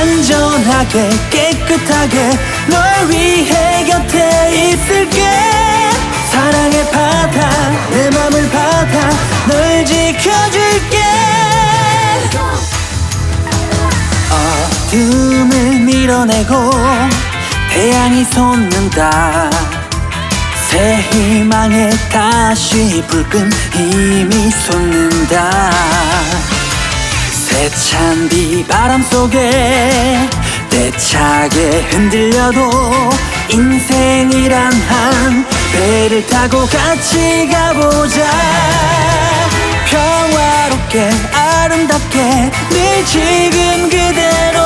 안전하게 깨끗하게 널 위해 곁에 있을게. 사랑의 바다 내 맘을 받아 널 지켜줄게. 어둠을 밀어내고 태양이 솟는다. 새 희망에 다시 불끈 힘이 솟는다 세찬 비바람 속에 대차게 흔들려도 인생이란 한 배를 타고 같이 가보자. 평화롭게 아름답게 늘 지금 그대로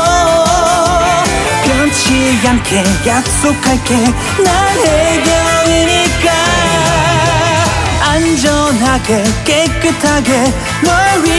변치 않게 약속할게. 난 해경이니까. 안전하게 깨끗하게 널 위해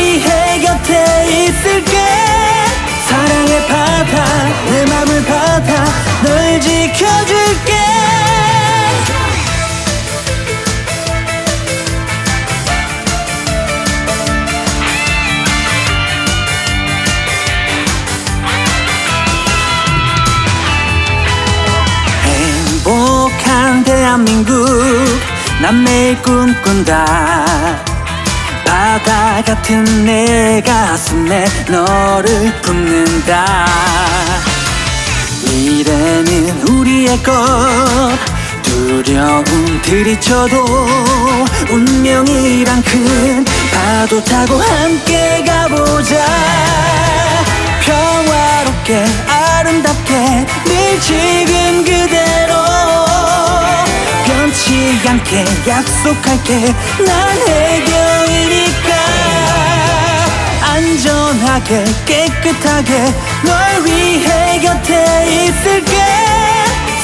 대한민국 난 매일 꿈꾼다. 바다 같은 내 가슴에 너를 품는다. 미래는 우리의 것. 두려움 들이쳐도 운명이란 큰 파도 타고 함께 가보자. 평화롭게 아름답게 늘지 않게 약속할게. 난 해경이니까. 안전하게 깨끗하게 널 위해 곁에 있을게.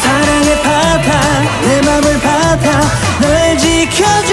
사랑의 바다 내 맘을 받아 널 지켜줄게